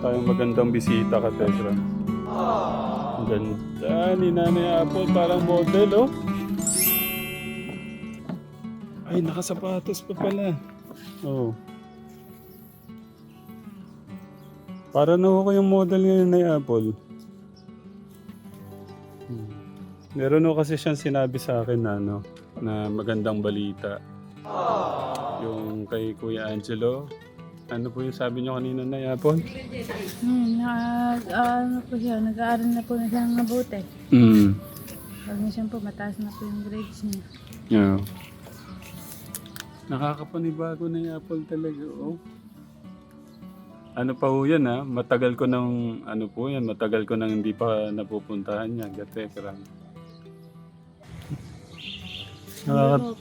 tayong magandang bisita ka, Tegra. Ang ganda ni Nanay Apple, parang model, oh. Ay, nakasapatos pa pala. Oh. Para na ako yung model ngayon na Apple. Hmm. Meron ho kasi siyang sinabi sa akin na, ano, na magandang balita. Yung kay Kuya Angelo. Ano po yung sabi niyo kanina na Apple? Hmm, nag, ano po siya, nag-aaral na po na siyang mabuti. Hmm. Pag minsan po, mataas na po yung grades niya. Yeah. Nakakapanibago na Apple talaga, oh. Ano pa ho yan, ha? Matagal ko nang, ano po yan, matagal ko nang hindi pa napupuntahan niya. Gatekram. Nakaka...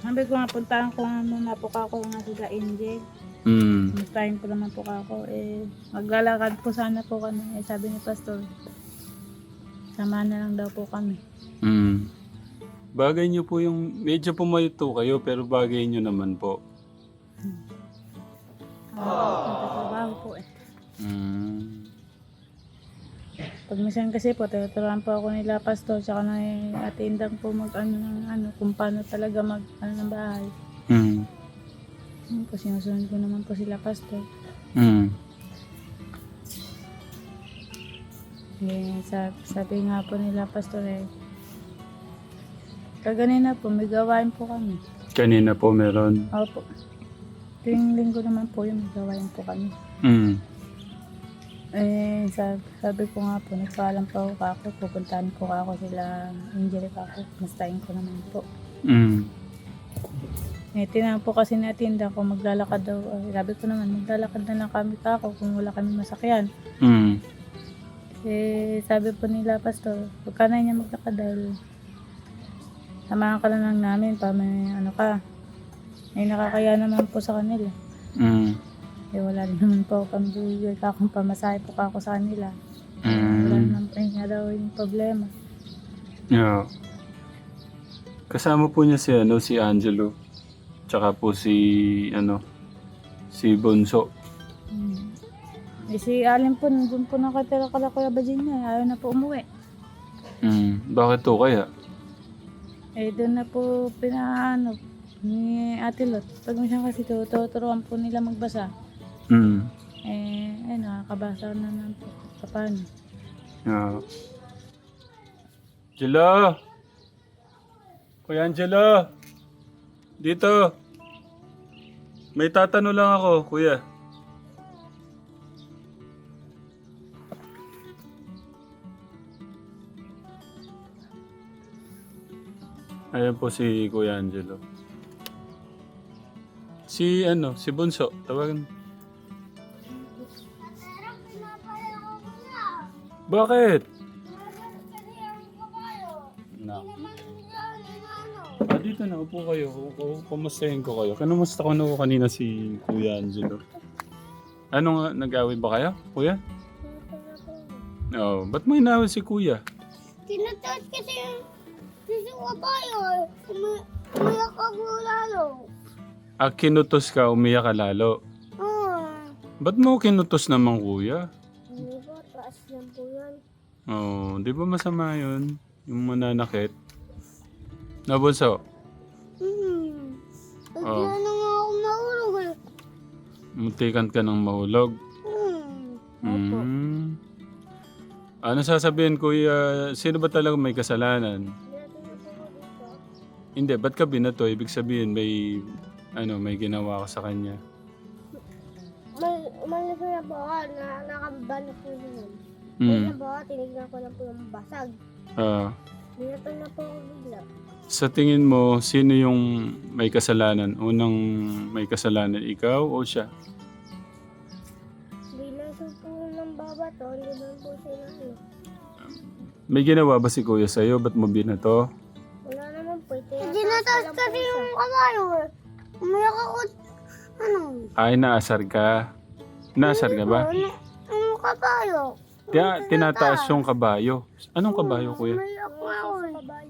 Sabi ko nga, puntahan ko nga muna po ako nga sila Angel. Mm. Mustahin ko naman po ako. Eh, maglalakad po sana po kami. Eh, sabi ni Pastor, sama na lang daw po kami. Mm. Bagay niyo po yung, medyo pumayto kayo, pero bagay niyo naman po. Nagtatrabaho po eh. Mm. Pag minsan kasi po, tuturuan po ako nila Pastor, tsaka na eh, ate Indang po mag ano, ng ano, kung paano talaga mag ano ng bahay. Mm. Yun po, sinusunod ko naman po sila Pastor. Mm. Eh, sabi, sabi nga po nila, Pastor, eh, kaganina po, may gawain po kami. Kanina po meron. Opo. Tuwing linggo naman po yung may gawain po kami. Mm. Eh, sabi, sabi ko nga po, nagpaalam po ako ako, pupuntahan ko ako sila, Angelic ako, mastain ko naman po. Mm. Eh, tinanong po kasi natin kung maglalakad daw. Eh, sabi ko naman, maglalakad na lang kami kako kung wala kami masakyan. Mm. Eh, sabi po nila, Pastor, huwag ka na niya maglakad dahil samahan ka na lang namin pa may ano ka. May nakakaya naman po sa kanila. Mm. Eh, wala rin naman po kami bibigay ka kung pamasahe po ka ako sa kanila. Wala Mm. naman po nga daw yung problema. Yeah. Kasama po niya si ano si Angelo. Tsaka po si ano si Bonso. Hmm. Eh, si Alin po, nandun po nakatira kala Kuya Virginia. Ayaw na po umuwi. Mm. Bakit to kaya? Eh, doon na po pinaano ni Ate Lot. Pag minsan kasi tuturuan po nila magbasa. Mm. Eh, ay, nakakabasa na naman po. Sa paano? Yeah. Angelo! Kuya Angelo! Dito! May tatanong lang ako, kuya. Ayan po si Kuya Angelo. Si ano, si Bunso, tawagan. Bakit? Dito na, upo kayo. Kumustahin ko kayo. Kanumusta ko na ko kanina si Kuya Angelo. Ano nga, nag-away ba kayo, Kuya? Oo, oh, ba't mo inaway si Kuya? Tinatawag kasi yung ba yun? Umiyak ako lalo. Ah, kinutos ka, umiyak ka lalo. Oo. Ba't mo kinutos naman, Kuya? Hindi ba? Taas lang po yan. Oo, oh, di ba masama yun? Yung mananakit. Nabunso. Oo. na nga ako nahulog eh. muntikan ka ng mahulog. Hmm. Mm. Ano sasabihin, Kuya? Sino ba talaga may kasalanan? Hindi, ba't ka binato? Ibig sabihin, may, ano, may ginawa ka sa kanya. Mal umalis na po ako na nakabalo po yun. Mm. Kaya po ako, tinignan ko lang po yung basag. Ah, Binato na po ako bigla. Sa tingin mo, sino yung may kasalanan? Unang may kasalanan, ikaw o siya? Bilang po ng babato, hindi ba po sila ano. May ginawa ba si Kuya sa'yo? Ba't mo binato? Wala naman po. Tinataas kasi yung kabayo eh. Umiyak ako. Ano? Ay, naasar ka. Naasar ka ba? Ano? Ano kabayo? Kaya tinataas yung kabayo. Anong kabayo, Kuya? Umiyak ako eh.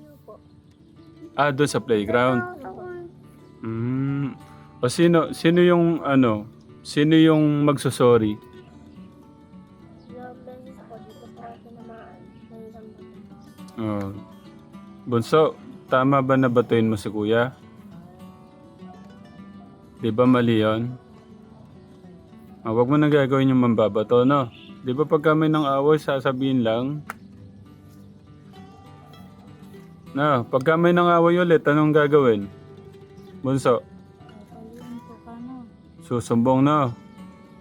Ah, doon sa playground. Mm. O sino, sino yung ano, sino yung magsusorry? Oh. Bunso, tama ba na batuin mo si kuya? Di ba mali yun? Oh, wag mo nang gagawin yung mambabato, no? Di ba pag kami ng away, sasabihin lang, na, pag kami ng away ulit, anong gagawin? Bunso, po ka susumbong na.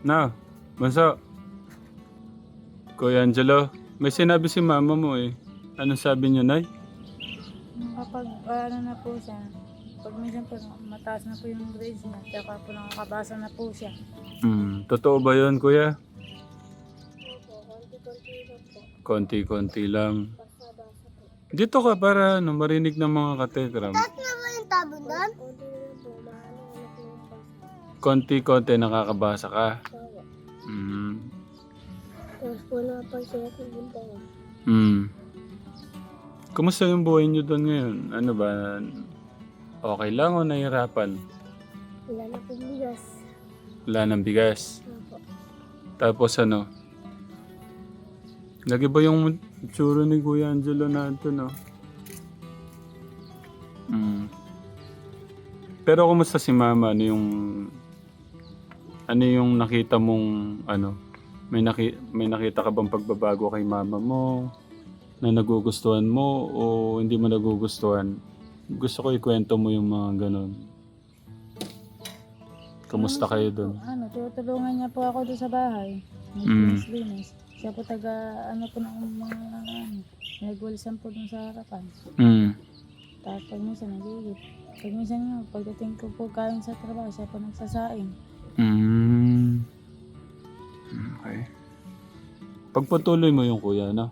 Na, Bunso. Kuya Angelo, may sinabi si mama mo eh. Ano sabi niyo, Nay? Kapag ano na po siya, pag minsan po mataas na po yung grades niya, tsaka po nakakabasa na po siya. Hmm, totoo ba yun, kuya? Opo, konti-konti lang po. Konti-konti lang. Dito ka para ano, marinig ng mga katekram. Taas na ba yung doon? Na. Konti-konti nakakabasa ka. Hmm. Tapos po ko din po. Hmm. Kumusta yung buhay niyo doon ngayon? Ano ba? Okay lang o nahihirapan? Wala na po bigas. Wala ng bigas. Opo. Tapos ano? Lagi ba yung tsura ni Kuya Angelo natin, no? Mm. Pero kumusta si Mama? Ano yung... Ano yung nakita mong ano? May, naki, may nakita ka bang pagbabago kay Mama mo? Na nagugustuhan mo o hindi mo nagugustuhan? Gusto ko ikwento mo yung mga ganon. Kamusta kayo doon? Ano, tutulungan niya po ako doon sa bahay. Mm. Linis-linis. Siya po taga, ano po ng mga, ano, nagwalisan po doon sa harapan. Mm. Tapos pag minsan nagigit. Pag minsan nga, pagdating ko po kain sa trabaho, siya po nagsasaing. Mm. Okay. Pagpatuloy mo yung kuya, no?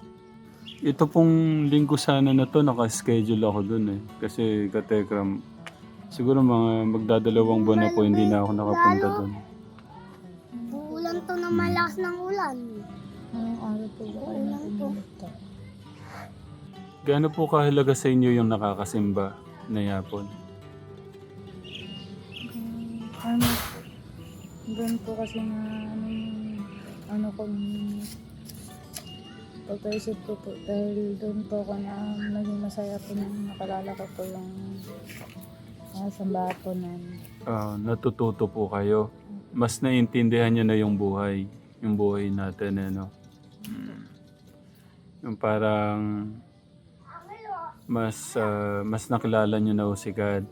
Ito pong linggo sana na to, naka-schedule ako dun eh. Kasi katekram, siguro mga magdadalawang buwan na po hindi na ako nakapunta dun. Uulan to na malakas ng ulan. Anong araw po ba kayo Ulan po. pumunta? Gaano po kahalaga sa inyo yung nakakasimba na yapon? Hmm, ano, doon po kasi na, ano, yung- ano ko, nung pagkaisip ko po, dahil doon po ako na naging masaya po nung nakalala ko po yung uh, sambahan po namin. Ah, natututo po kayo. Mas naiintindihan nyo na yung buhay. Yung buhay natin, eh, no? Mm. Yung parang mas ah, mas nakilala nyo na ho si God.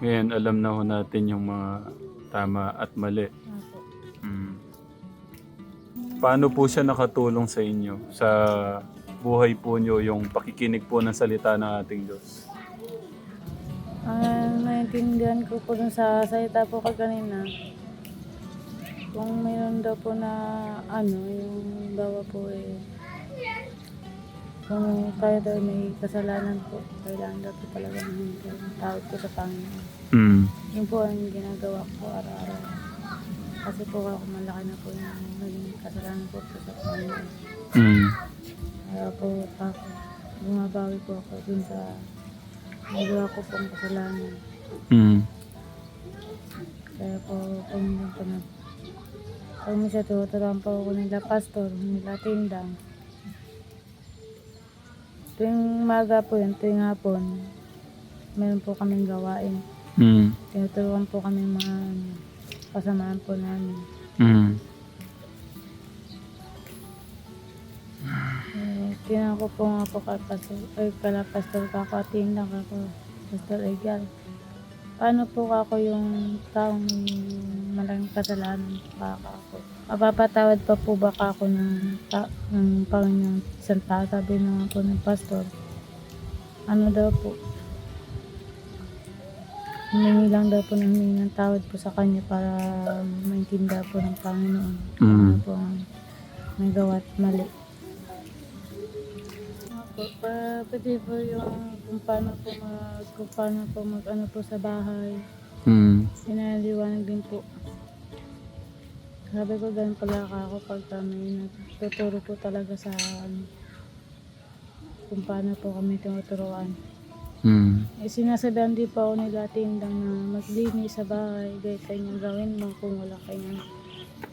Ngayon, alam na ho natin yung mga tama at mali. Mm. Paano po siya nakatulong sa inyo? Sa buhay po nyo, yung pakikinig po ng salita ng ating Diyos. Ang naintindihan ko po dun sa salita po kaganina, kung mayroon daw po na ano, yung bawa po eh, kung tayo daw may kasalanan po, kailangan daw po talaga ng tawad po sa Panginoon. Mm. Yun po ang ginagawa ko araw-araw. Kasi po ako malaki na po yung naging kasalanan po po sa Panginoon. Mm. Kaya po ako, bumabawi po ako dun sa nagawa ko pong kasalanan. Mm. Kaya po, pumunta po Pag minsan tuturuan po ako nila pastor, nila tindang. Tuwing umaga po yun, tuwing hapon, meron po kaming gawain. Mm. Tinuturuan po kami mga ano, kasamaan po namin. Mm. Eh, tinan ko po nga po kay pastor, ay kala pastor kako, tindang kako, pastor Egal. Paano po ako yung taong malaking kasalanan pa ako? Mapapatawad pa po ba ako ng, ta- ng Panginoon isang tao? Sabi naman po ng pastor. Ano daw po? Humingi lang daw po ng humingi ng tawad po sa kanya para maintindihan po ng Panginoon. Mm. Ano po ang nagawa at mali. Pa, pwede po yung kung paano po mag, kung paano po mag ano po sa bahay. Mm. Sinaliwanag din po. Sabi ko ganun pala ako pag kami nagtuturo po talaga sa ano, kung paano po kami tinuturuan. Mm. Eh, sinasabihan din po ako nila tindang na maglinis sa bahay, gaya kanyang gawin mo kung wala kanyang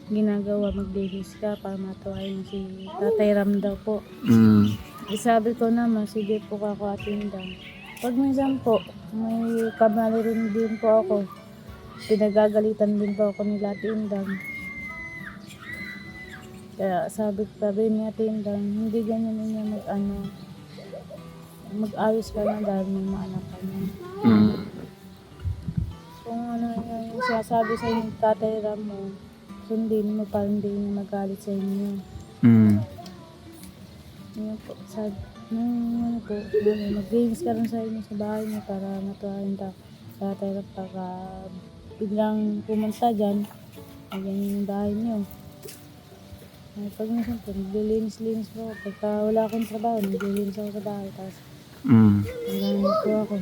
ginagawa, maglinis ka para matuwain mo si Tatay Ram daw po. Mm. Eh, sabi ko naman, sige po kako atindang. Pag minsan po, may kamali rin din po ako. Pinagagalitan din po ako nila atindang. Kaya sabi, sabi ni atindang, hindi ganyan niya mag ano, mag-ayos ka na dahil may mga anak ka na. Mm. Kung ano yung sinasabi sa inyo, tatay Ram mo, sundin mo para hindi niya magalit sa inyo. Mm. Yun po, sabi, nung ano po, ano, mag-games ka rin sa inyo sa bahay niyo para matuwain ta tatay Ram pagka biglang pumunta dyan, ganyan yung bahay niyo. Ay, pag minsan po, naglilinis-linis po. Pagka wala akong trabaho, naglilinis ako sa bahay. Tapos, Mm. hanggang po ako.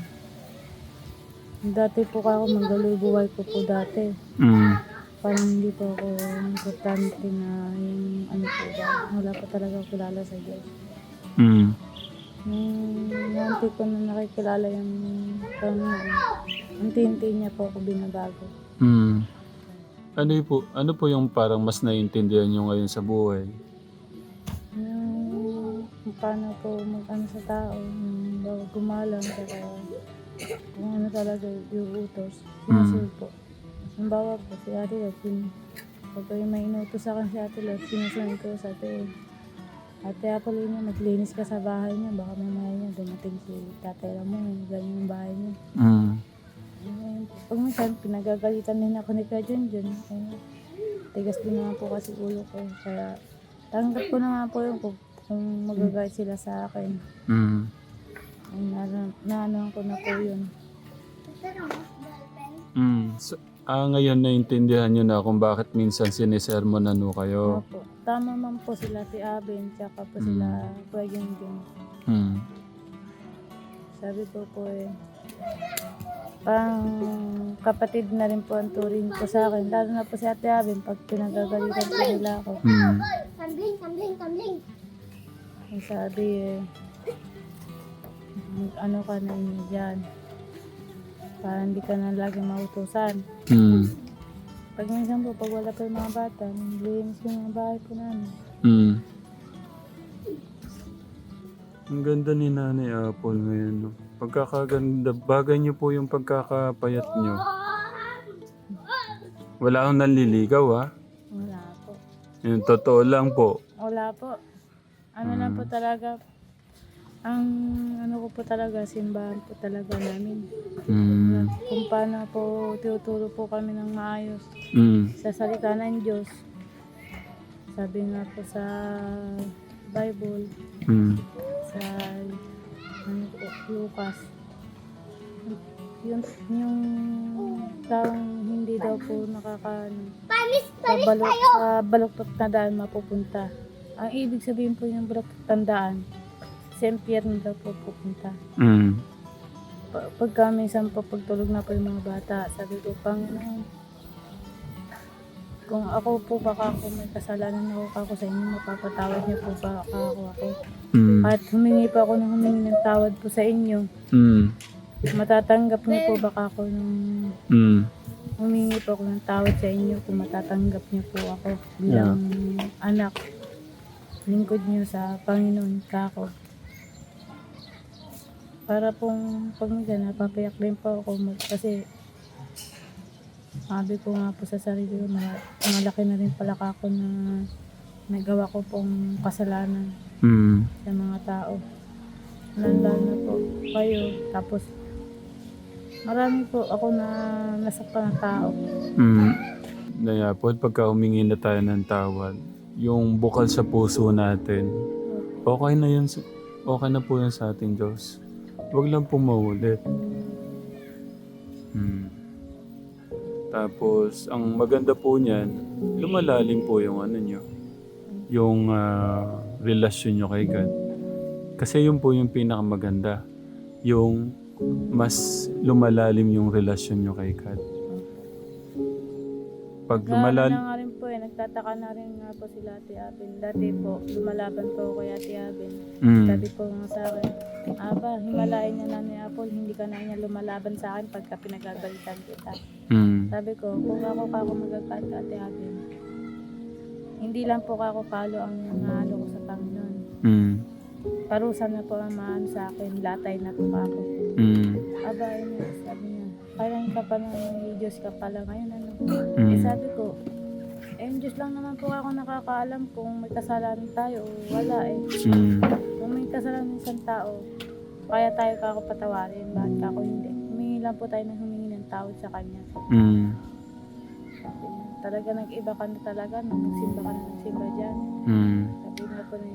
Dati po ako, manggaloy buhay ko po dati. Mm. Parang hindi po ako importante na yung ano po ba. Wala pa talaga ako kilala sa Diyos. Mm. Nung nanti ko na nakikilala yung Panginoon, unti-unti niya po ako binabago. Mm. Ano po, ano po yung parang mas naiintindihan nyo ngayon sa buhay? Yung paano po mag-ano sa tao, yung gumalang, saka kung ano talaga yung utos, sinasunod po. Halimbawa po, si Ate Lot, yun, pag yung may inutos sa akin si Ate Lot, sinusunod ko sa Ate Ate Apolline, maglinis ka sa bahay niya, baka may mga niya, dumating si Tatay Ramon, ganyan yung bahay niya. Mm. Ayun. Pag minsan, pinagagalitan din ako ni Ka Junjun. Ayun. Tigas din naman po kasi ulo ko. Kaya tanggap ko na nga po yun kung, kung magagayat sila sa akin. Mm. Ay, na- naano ko na po yun. Mm. So, ah, ngayon naiintindihan nyo na kung bakit minsan sinisermonan nyo kayo. Opo. Tama man po sila si Aben, tsaka po sila Kuya Junjun. Mm. Sabi ko po eh, parang kapatid na rin po ang turing ko sa akin. Lalo na po si Ate Aben, pag pinagagalitan po nila ako. Mm. Tumbling, tumbling, tumbling. Ang sabi eh, ano ka na inyo dyan. Para hindi ka na lagi mautusan. Mm. Pag minsan po, pag wala pa yung mga bata, naglinis ko yung mga bahay po namin. Mm. Ang ganda ni Nanay Apple ngayon. No? Pagkakaganda, bagay niyo po yung pagkakapayat niyo. Wala akong nanliligaw ha. Wala po. Yung totoo lang po. Wala po. Ano lang po talaga, ang ano ko po talaga, simbahan po talaga namin. Mm. Kung paano po tinuturo po kami ng maayos Mm. sa salita ng Diyos. Sabi nga po sa Bible, Mm. sa ano po, Lucas. Yung, yung taong hindi daw po nakaka balok, sa baloktot na daan mapupunta. Ang ibig sabihin po yung baloktot na daan, sa impyerno daw po pupunta. Mm. Pa- pagka minsan po pagtulog na po yung mga bata, sabi ko, Panginoon, kung ako po baka ako may kasalanan ako ako sa inyo, mapapatawad niyo po ba ako ako? Mm. At humingi pa ako ng humingi ng tawad po sa inyo. Mm. Matatanggap niyo po baka ako ng Mm. humingi po ako ng tawad sa inyo kung matatanggap niyo po ako bilang anak lingkod niyo sa Panginoon kako. Para pong pag minsan napapayak din po ako mag, kasi sabi ko nga po sa sarili ko na malaki na rin pala ako na nagawa ko pong kasalanan Mm. sa mga tao. Lalo na po kayo. Tapos, marami po ako na nasaktan ng tao. Mm. Naya po, pagka humingi na tayo ng tawad, yung bukal sa puso natin, okay na yun, okay na po yun sa ating Diyos. Huwag lang po maulit. Mm. Tapos, ang maganda po niyan, lumalalim po yung ano nyo, yung ah, relasyon nyo kay God. Kasi yun po yung pinakamaganda. Yung mas lumalalim yung relasyon nyo kay God. Pag lumalalim... nagtataka na rin nga po sila Ate Abel. Dati po, lumalaban po ako kay Ate Abel. Mm. Sabi po nga sa akin, Aba, himalayan niya na ni Apple, hindi ka na niya lumalaban sa akin pagka pinagagalitan kita. Mm. Sabi ko, kung ako ka ako magagalit Ate Abel, hindi lang po ako kalo ang nangalo ko sa Panginoon. Mm. parusa na po ang maano sa akin, latay na po ako. Mm. Aba, yun, sabi niya, kailan ka pa may Diyos ka pala ngayon, ano? Mm. Eh sabi ko, eh Diyos lang naman po ako nakakaalam kung may kasalanan tayo o wala eh. Mm. Kung may kasalanan ng isang tao, kaya tayo ka ako patawarin, bakit ka ako hindi? Humingi lang po tayo ng humingi ng tawad sa Kanya. Mm. Talaga nag-iba ka na talaga nung nagsimba ka na nagsimba dyan. Mm. Sabi nga po ni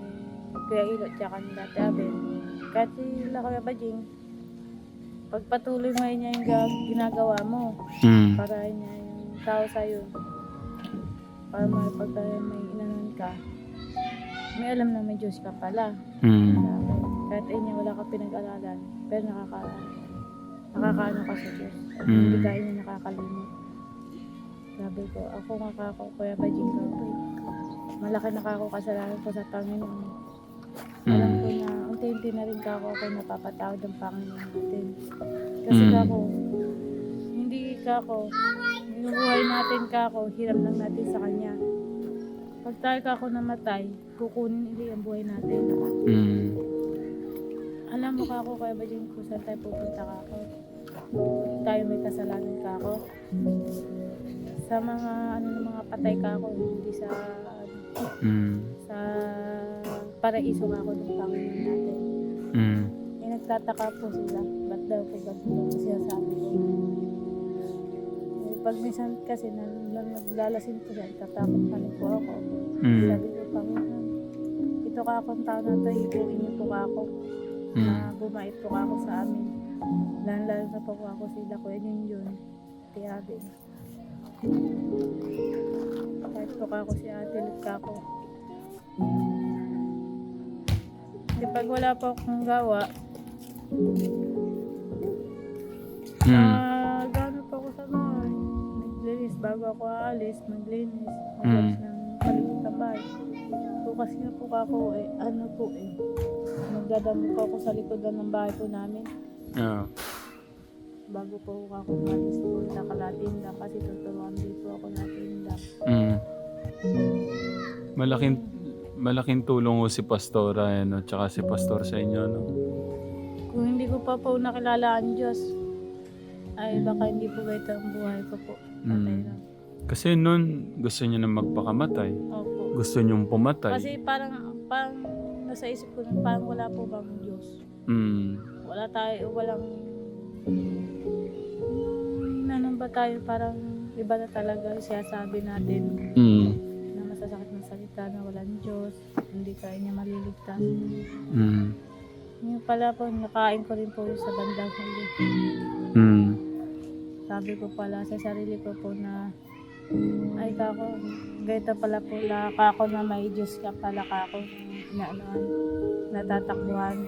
Kuya Ilo at saka ni Dati Abel, kahit sila Kuya Bajing, pagpatuloy mo niya yung ga- ginagawa mo, Mm. para niya yung tao sa'yo, para may pagka may inanon ka, may alam na may Diyos ka pala. Mm. Kahit ay niya wala ka pinag-aralan, pero nakaka, nakakaano ka sa Diyos. At Mm. hindi ka niya nakakalimot. Sabi ko, ako nga kako, Kuya Bajing Kapoy. Malaki na kako kasalanan ko sa Panginoon. Alam ko Mm. na unti-unti na rin kako ako napapatawad ng Panginoon natin. Kasi Mm. kako, hindi kako, binubuhay natin kako, hiram lang natin sa Kanya. Pag tayo kako namatay, kukunin hindi ang buhay natin. Mm. Alam mo kako, Kuya Bajing, kung saan tayo pupunta kako. Tayo may kasalanan kako. Sa mga ano ng mga patay kako, hindi sa ano, Mm. sa paraiso nga ako ng Panginoon natin. Mm. Eh, nagtataka po sila. Ba't daw po ganito daw po siya sabi ko. Pag minsan kasi lang naglalasin po siya, tatakot pa rin po ako. Mm. Sabi ko, Panginoon, ito ka akong tao na ito, hibuin niyo po ako. Na Mm. bumait po ako sa amin. Lalo na po ako sila, Kuya yun yun. Tiyabe. Kahit po ako si ate, ka ako. Kasi pag wala po akong gawa, Mm. ah, gano'n po ako sa bahay. Bago ako aalis, maglinis. Ng palikot ng bahay. Bukas nga po ako eh, ano po eh. Magdadamo po ako sa likodan ng bahay po namin. Yeah. Bago po ako umalis po, nakalatinda kasi tuturuan din po ako natinda. Mm. Malaking malaking tulong ko si Pastora eh, no? tsaka si Pastor sa inyo. No? Kung hindi ko pa po nakilala ang Diyos, ay baka hindi po ba ito ang buhay ko po. Patay Mm. lang. Kasi noon, gusto niyo na magpakamatay. Opo. Gusto niyong pumatay. Kasi parang, parang nasa isip ko na parang wala po bang Diyos. Mm. Wala tayo, walang... Nanon ba tayo parang iba na talaga siya sabi natin Mm. na masasakit ng salita na walang Diyos, hindi tayo niya maliligtas. Mm. Yung pala po, nakain ko rin po sa bandang huli. Mm. Sabi ko pala sa sarili ko po na ay kako, ganito pala po na kako na may Diyos ka pala kako na ano, natatakbuhan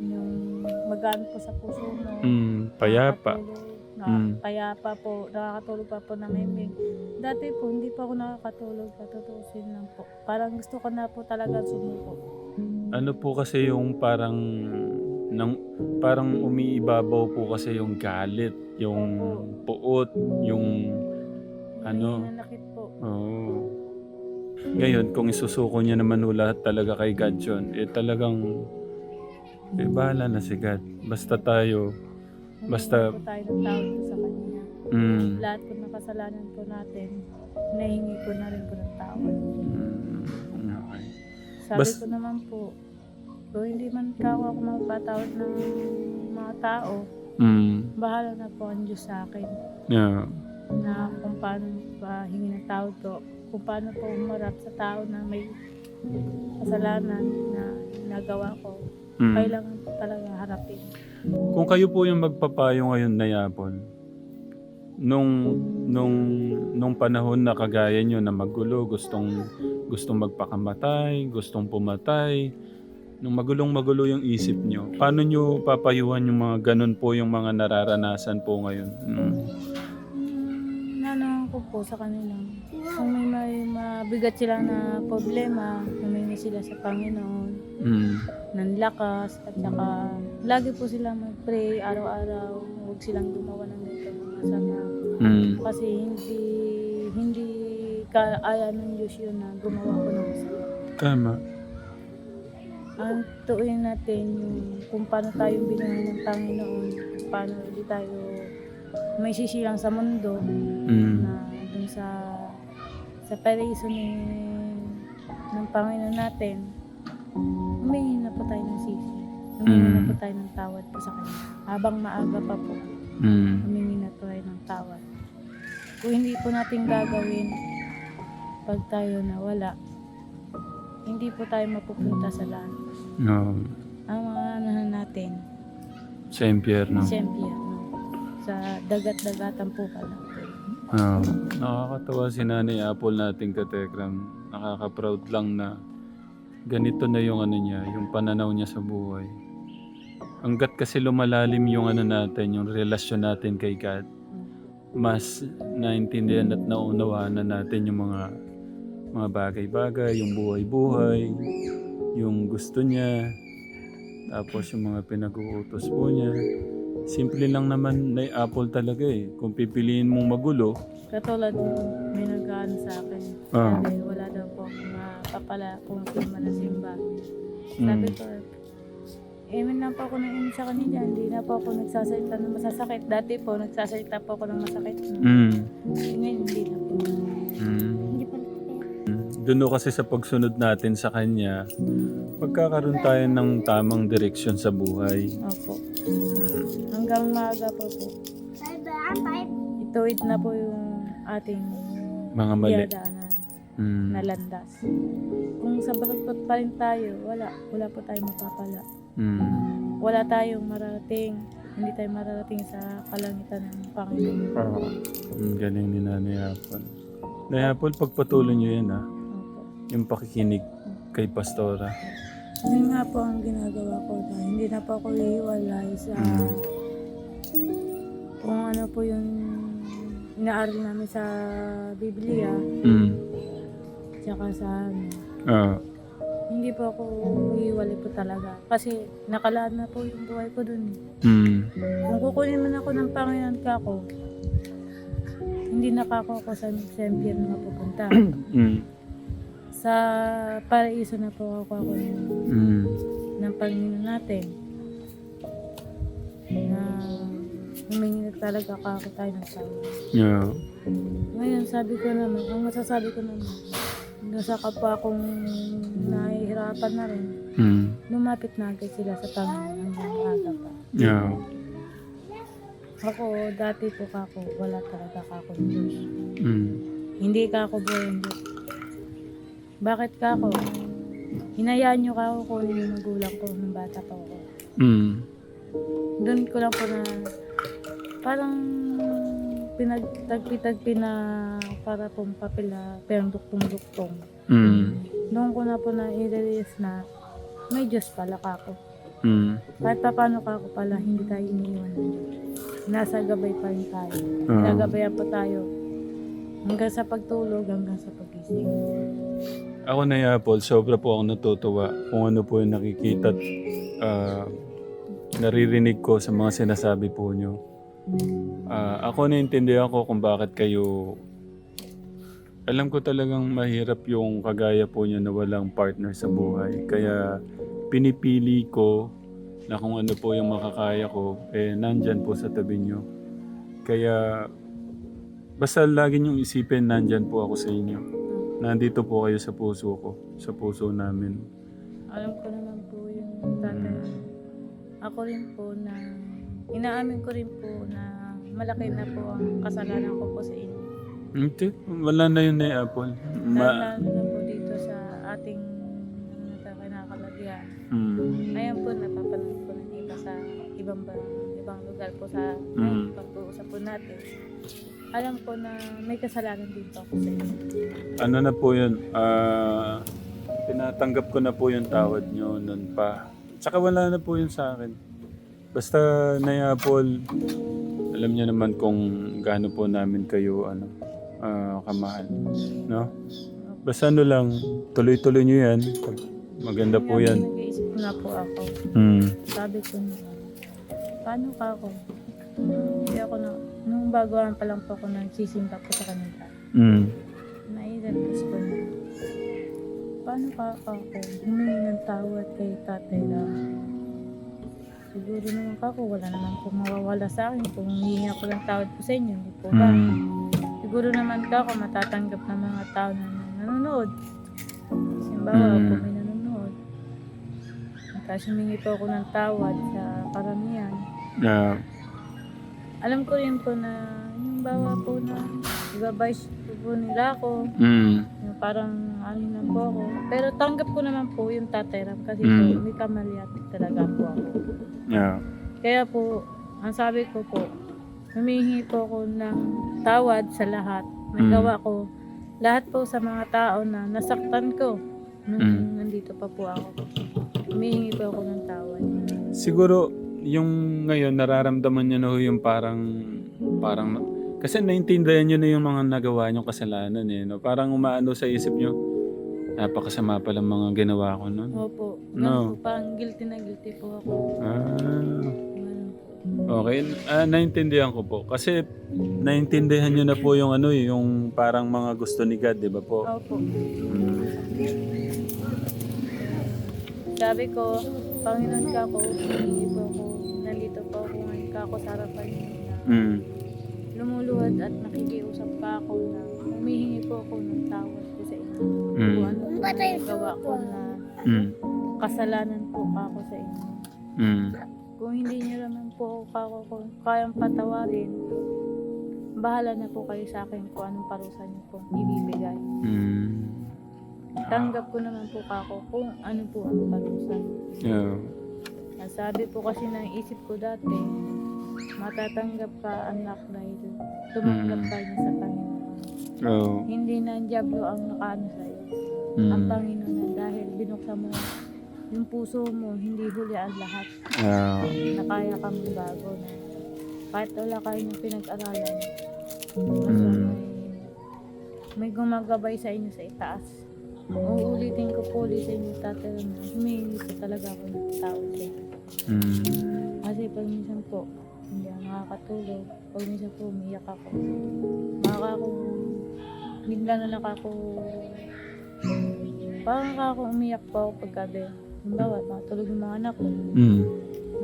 yung magaan po sa puso mo. Mm. Payapa. na, Mm. Payapa po, nakakatulog pa po na mimig. Dati po, hindi pa ako nakakatulog, katutusin lang po. Parang gusto ko na po talaga sumuko. Ano po kasi yung parang nang parang umiibabaw po kasi yung galit, yung puot, yung Ano? Yung nanakit po. Oo. Ngayon, kung isusuko niya naman ho lahat talaga kay God yun, eh talagang, eh bahala na si God. Basta tayo, Basta- Humingi po tayo ng tawad po sa Kanya. mm, Lahat po ng kasalanan po natin, nahingi ko na rin po ng tawad. mm, okay. Sabi Bas- ko naman po, kung hindi man kao ako magpatawad ng mga tao, Mm, bahala na po ang Diyos sa akin. yeah. Na kung paano pa hingi ng tawad ko, kung paano po umarap sa tao na may kasalanan na nagawa ko, Mm. kailangan talaga harapin. Kung kayo po yung magpapayo ngayon na yapon, nung nung nung panahon na kagaya nyo na magulo, gustong gustong magpakamatay, gustong pumatay, nung magulong magulo yung isip nyo, paano nyo papayuhan yung mga ganun po yung mga nararanasan po ngayon? Mm. Nanangan ko po sa kanila. Kung may, may mabigat sila na problema, humingi sila sa Panginoon Mm. ng lakas at saka lagi po sila mag-pray araw-araw. Huwag silang gumawa ng ganito mga masama. Mm. Kasi hindi hindi kaya ng Diyos yun na gumawa ko ng masama. Tama. Ang tuuin natin yung kung paano tayo binuhay ng Panginoon, paano hindi tayo may sisilang sa mundo Mm. na dun sa sa paraiso ni ng Panginoon natin, humingi na po tayo ng sisi. Humingi na Mm. po tayo ng tawad po sa Kanya. Habang maaga pa po, Mm. humingi na po tayo ng tawad. Kung hindi po natin gagawin pag tayo nawala, hindi po tayo mapupunta sa langit. No. Ang mga anahan natin, Sa impyerno. sa impyerno, sa dagat-dagatan po pala. Ah, nakakatawa si Nanay Apple nating katekram. Nakaka-proud lang na ganito na yung ano niya, yung pananaw niya sa buhay. Hanggat kasi lumalalim yung ano natin, yung relasyon natin kay God, mas naintindihan at naunawaan na natin yung mga mga bagay-bagay, yung buhay-buhay, yung gusto niya, tapos yung mga pinag-uutos po niya. Simple lang naman na apple talaga eh. Kung pipiliin mong magulo, Katulad nung may nag sa akin, Ah. sabi, wala daw po akong mapapala kung sino man ang simba. Sabi Mm. ko, Emin lang po ako ng sa kanila, hindi na po ako nagsasalita ng masasakit. Dati po, nagsasalita po ako ng masakit. mm, Ngayon, Doon kasi sa pagsunod natin sa Kanya, magkakaroon tayo ng tamang direksyon sa buhay. Opo. Hanggang maaga po po. Ituwid na po yung ating Mga mali. Mm. na landas. Kung sa balagtot pa rin tayo, wala. Wala po tayong mapapala. Mm. Wala tayong mararating. Hindi tayo mararating sa kalangitan ng Panginoon. Oo. Mm, galing ni Nanay Apple. Nanay Apple, pagpatuloy niyo yan ha. Yung pakikinig kay Pastora. Yun nga po ang ginagawa ko dahil hindi na po ako iiwalay sa Mm. kung ano po yung inaaral namin sa Biblia Mm. tsaka sa ano. Ah. Hindi po ako iiwalay po talaga kasi nakalaan na po yung buhay ko dun. Mm. Kung kukunin man ako ng Panginoon ka ako, hindi na ka ako sa, sa impyerno na pupunta. Mm. Sa paraiso na po ako, ako ng, Mm. ng Panginoon natin. Na humingi na talaga ka ako tayo ng tawad. Yeah. Ngayon, sabi ko naman, ang masasabi ko naman, hanggang sa kapwa akong nahihirapan na rin, Mm. lumapit na agad sila sa Panginoon hanggang aga pa. Yeah. Ako, dati po ka ako, wala talaga ka ako Diyos. Mm. Hindi ka ako buhay Diyos. Bakit ka ako? Hinayaan niyo ka ako kunin yung magulang ko nung bata pa ako. Mm. Doon ko lang po na parang pinagtagpi-tagpi na para pong papel na perang duktong-duktong. Mm. Doon ko na po na i-release na may Diyos pala ka ako. Mm. Kahit pa paano ka ako pala, hindi tayo iniiwan ng Diyos. Nasa gabay pa rin tayo. Ah. Nagabayan pa tayo. Hanggang sa pagtulog, hanggang sa pagising. Ako na Apple, sobra po akong natutuwa kung ano po yung nakikita at ah, naririnig ko sa mga sinasabi po nyo. Ah, ako naintindihan ko kung bakit kayo... Alam ko talagang mahirap yung kagaya po nyo na walang partner sa buhay. Kaya pinipili ko na kung ano po yung makakaya ko, eh nandyan po sa tabi nyo. Kaya basta lagi nyong isipin nandyan po ako sa inyo. Nandito po kayo sa puso ko, sa puso namin. Alam ko naman po yung tatay. Ako rin po na, inaamin ko rin po na malaki na po ang kasalanan ko po sa inyo. Hindi, wala na yun na Apple. Ma- Lalo na po dito sa ating kinakalagyan. mm, Ngayon po, napapanood ko ng iba sa ibang ba- ibang lugar po sa Mm. pag-uusap po natin. Alam ko na may kasalanan din po ako sa inyo. ano na po yun, ah, tinatanggap ko na po yung tawad nyo nun pa. Tsaka wala na po yun sa akin. Basta na Apple, alam niyo naman kung gaano po namin kayo ano, ah, kamahal. No? Basta ano lang, tuloy-tuloy nyo yan. Maganda po Kaya yan. Nag-iisip na po ako. Mm. Sabi ko na, paano ka ako? Hindi ako na, nung baguhan pa lang po ako nagsisimba po sa kanila. Mm. Nai-realize ko na, paano ano ka ako, humingi ng tawad kay tatay na siguro naman kako, wala naman po mawawala sa akin kung humingi ako ng tawad po sa inyo, hindi po ba? Mm. Siguro naman kako, matatanggap ng mga tao na nanonood. Simbawa, Mm. po may nanonood. Tapos humingi po ako ng tawad sa karamihan. Yeah. Alam ko rin po na yung bawa po na ibabais po, po nila ako. Mm. Yung parang ano lang po ako. Pero tanggap ko naman po yung tatay Ram kasi Mm. po may kamaliati talaga po ako. Yeah. Kaya po, ang sabi ko po, humihingi po ako ng tawad sa lahat. Nagawa ko lahat po sa mga tao na nasaktan ko nung Mm. nandito pa po ako. Humihingi po ako ng tawad. Siguro, yung ngayon, nararamdaman niyo na ho yung parang, parang, kasi naintindihan niyo na yung mga nagawa niyong kasalanan eh. No? Parang umaano sa isip niyo, napakasama pala mga ginawa ko nun. Opo. No. Parang guilty na guilty po ako. Ah, okay. Ah, naintindihan ko po. Kasi, naintindihan niyo na po yung ano eh, yung parang mga gusto ni God, di ba po? Opo. Mm. Sabi ko, Panginoon ka ako, humingi po ako, nandito po ako ngayon ka ako sa harapan niyo na Mm. lumuluhad at nakikiusap pa ako na humihingi po ako ng tawad po sa inyo. Mm. Kung ano gawa ko na Mm. kasalanan po ako sa inyo. Mm. Kung hindi niyo naman po ako kung kayang patawarin, bahala na po kayo sa akin kung anong parusa niyo po ibibigay. Mm. Tanggap ko naman po ako kung ano po ang parusa. Yeah. Ang Sabi po kasi ng isip ko dati, matatanggap ka anak dahil tumanggap Mm. ka niya sa Panginoon. Oh. Hindi na ang Diablo ang nakaano sa'yo. Ang Mm. Panginoon na dahil binuksan mo yung puso mo, hindi huli ang lahat. Yeah. Na kaya kang bago na kahit wala kayo ng pinag-aralan, Mm. may, may gumagabay sa inyo sa itaas. Uulitin ko po ulit sa inyo tatay na humingi po talaga ako ng tawad sa inyo. Mm. Kasi pag minsan po, hindi ako nakakatulog. Pag minsan po, umiyak ako. Baka ako, bigla na lang ako, parang ako umiyak po ako paggabi. Halimbawa, makatulog yung mga anak ko. Mm.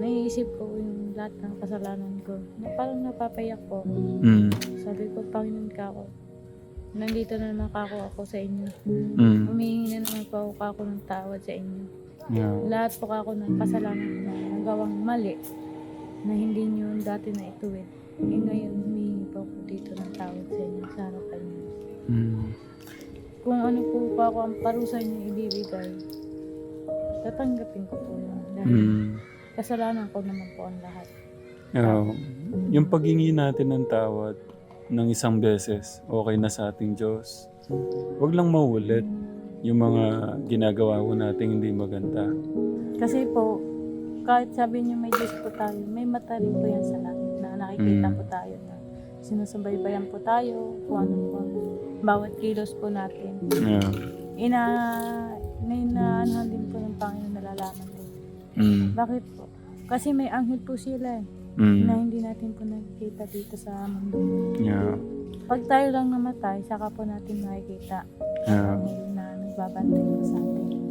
Naiisip ko yung lahat ng kasalanan ko. Na parang napapayak po. Mm. Sabi ko, Panginoon ka ako. Nandito na naman kako ako sa inyo. Mm. Humihingi na naman po ako kako ng tawad sa inyo. Yeah. Lahat po ako ng kasalanan na nagawang mali na hindi nyo dati na ituwid. Eh ngayon, humihingi po ako dito ng tawad sa inyo sa harapan niyo. Mm. Kung ano po pa ako ang parusa niyo ibibigay, tatanggapin ko po yun. Dahil Mm. kasalanan ko naman po ang lahat. Yeah. Yung paghingi natin ng tawad ng isang beses, okay na sa ating Diyos. Huwag lang maulit yung mga ginagawa ko nating hindi maganda. Kasi po, kahit sabi niyo may Diyos po tayo, may mata rin po yan sa langit na nakikita Mm. po tayo na sinusubaybayan po tayo kung ano po bawat kilos po natin. Yeah. Ina, inaanahan din po ng Panginoon nalalaman din. Mm. Bakit po? Kasi may anghel po sila eh, Mm. na hindi natin po nakikita dito sa mundo. Yeah. Pag tayo lang namatay, saka po natin makikita Yeah. ang nagbabantay po sa atin.